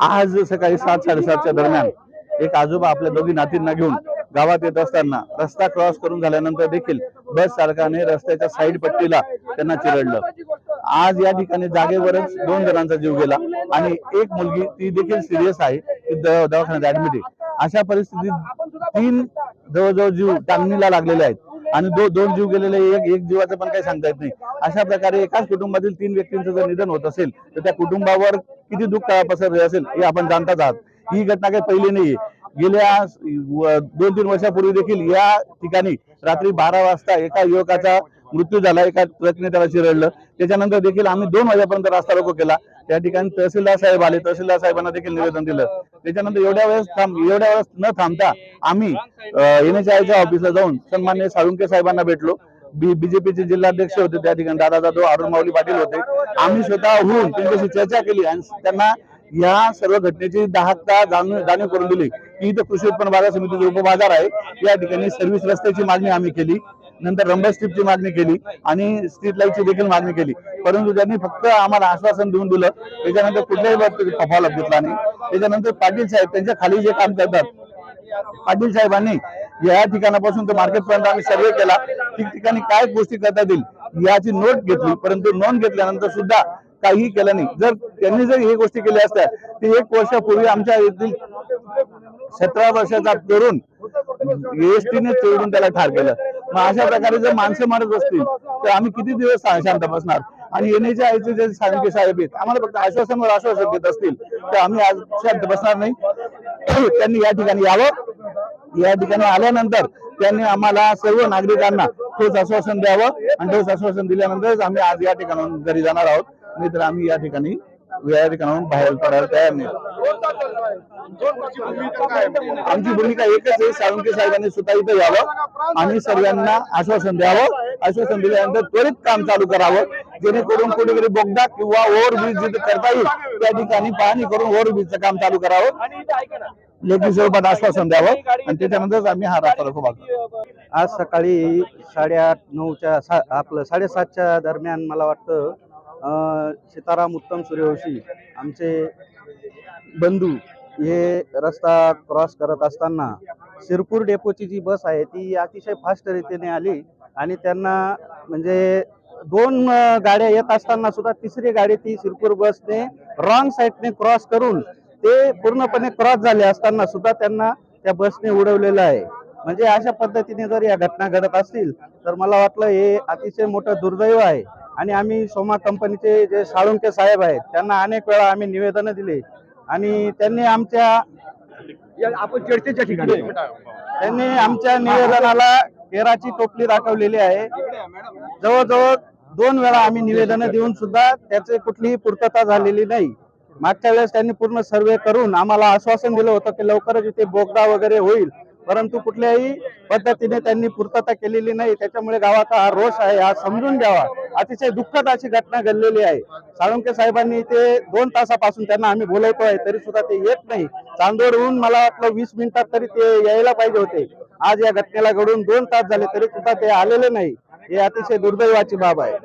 आज सकाळी सात साडेसातच्या दरम्यान एक आजोबा आपल्या दोघी नातींना घेऊन गावात येत असताना रस्ता क्रॉस करून झाल्यानंतर देखील बस चालकाने रस्त्याच्या साईड पट्टीला त्यांना चिरडलं. आज या ठिकाणी जागेवरच दोन जणांचा जीव गेला आणि एक मुलगी ती देखील सिरियस आहे. ती द- दवाखान्यात ऍडमिट आहे. अशा परिस्थितीत तीन जवळजवळ जीव टांगणीला लागलेले आहेत. आणि दो दोन जीव गेलेले एक एक जीवाचं पण काही सांगता येत नाही. अशा प्रकारे एकाच कुटुंबातील तीन व्यक्तींचं जर निधन होत असेल तर त्या कुटुंबावर किती दुःख पसरले असेल हे आपण जाणताच आहात. ही घटना काही पहिली नाहीये. गेल्या दोन तीन वर्षापूर्वी देखील या ठिकाणी रात्री बारा वाजता एका युवकाचा मृत्यू झाला. एका ट्रकने त्याला चिरडलं त्याच्यानंतर देखील आम्ही दोन वाजेपर्यंत रास्ता रोको केला. त्या ठिकाणी तहसीलदार साहेब आले तहसीलदार साहेबांना देखील निवेदन दिलं. त्याच्यानंतर एवढ्या वेळेस थांब एवढ्या वेळेस न थांबता आम्ही एन एच आयच्या ऑफिसला जाऊन सन्मान्य साळुंके साहेबांना भेटलो. बी बीजेपीचे जिल्हाध्यक्ष होते त्या ठिकाणी दादा जाधव अरुण माऊली पाटील होते. आम्ही स्वतःहून त्यांच्याशी चर्चा केली आणि त्यांना या सर्व घटनेची दाहकता जाणून जाणीव करून दिली. की इथं कृषी उत्पन्न बाजार समितीचे उपबाजार आहे. या ठिकाणी सर्व्हिस रस्त्याची मागणी आम्ही केली. नंतर रंबल स्ट्रीपची मागणी केली आणि स्ट्रीट लाईटची देखील मागणी केली. परंतु त्यांनी फक्त आम्हाला आश्वासन देऊन दिलं त्याच्यानंतर कुठल्याही बाबतीत फॉलोअप घेतला नाही. त्याच्यानंतर पाटील साहेब त्यांच्या खाली जे काम करतात पाटील साहेबांनी या ठिकाणापासून ते मार्केटपर्यंत आम्ही सर्वे केला. ठिकठिकाणी काय गोष्टी करता येतील याची नोट घेतली. परंतु नोंद घेतल्यानंतर सुद्धा काहीही केलं नाही. जर त्यांनी जर हे गोष्टी केल्या असत्या ते एक वर्षापूर्वी आमच्या येथील सतरा वर्षाचा तरुण एसटीने चोरून त्याला ठार केलं. मग अशा प्रकारे जर माणसं मारत असतील तर आम्ही किती दिवस शांत बसणार? आणि येण्याच्या आईचे जे साळुंके साहेब आहेत आम्हाला फक्त आश्वासनवर आश्वासन देत असतील तर आम्ही आज शांत बसणार नाही. त्यांनी या ठिकाणी यावं. या ठिकाणी आल्यानंतर त्यांनी आम्हाला सर्व नागरिकांना ठोस आश्वासन द्यावं. आणि ठोस आश्वासन दिल्यानंतरच आम्ही आज या ठिकाणाहून घरी जाणार आहोत. नाही तर आम्ही या ठिकाणी या ठिकाणाहून बाहेर पडायला तयार नाही. आमची भूमिका एकच आहे साळुंके साहेबांनी स्वतः इथं यावं. आणि सर्वांना आश्वासन द्यावं. आश्वासन दिल्यानंतर त्वरित काम चालू करावं. जेणेकरून कुठेतरी बोगदा किंवा ओव्हरब्रिज जिथे करता येईल त्या ठिकाणी पाहणी करून ओव्हरब्रिजचं काम चालू करावं. लेखी स्वरूपात आश्वासन द्यावं. आणि त्याच्यानंतरच आम्ही हा रस्ता रोको आज सकाळी साडेआठ नऊच्या सा आपलं साडेसातच्या दरम्यान मला वाटतं सीताराम उत्तम सूर्यवंशी आमचे बंधू हे रस्ता क्रॉस करत असताना शिरपूर डेपोची जी बस आहे ती अतिशय फास्ट रीतीने आली आणि त्यांना म्हणजे दोन गाड्या येत असताना सुद्धा तिसरी गाडी ती शिरपूर बसने रॉंग साईडने क्रॉस करून ते पूर्णपणे क्रॉस झाले असताना सुद्धा त्यांना त्या बसने उडवलेलं आहे. म्हणजे अशा पद्धतीने जर या घटना घडत असतील तर मला वाटलं हे अतिशय मोठं दुर्दैव आहे. आणि आम्ही सोमा कंपनीचे जे साळुंके साहेब आहेत त्यांना अनेक वेळा आम्ही निवेदनं दिली. आणि त्यांनी आमच्या आपण चर्चेच्या ठिकाणी त्यांनी आमच्या निवेदनाला केराची टोपली दाखवलेली आहे. जवळजवळ दोन वेळा आम्ही निवेदनं देऊन सुद्धा त्याची कुठलीही पूर्तता झालेली नाही. मागच्या वेळेस त्यांनी पूर्ण सर्वे करून आम्हाला आश्वासन दिलं होतं की लवकरच इथे बोगदा वगैरे होईल. परंतु कुठल्याही पद्धतीने त्यांनी पूर्तता केलेली नाही. त्याच्यामुळे गावाचा हा रोष आहे हा समजून द्यावा अतिशय दुःखद अशी घटना घडलेली आहे. साळुंके साहेबांनी ते दोन तासापासून त्यांना आम्ही बोलवतोय तरी सुद्धा ते येत नाही. चांदोडहून मला वाटलं वीस मिनिटात तरी ते यायला पाहिजे होते. आज या घटनेला घडून दोन तास झाले तरी सुद्धा ते आलेले नाही. हे अतिशय दुर्दैवाची बाब आहे.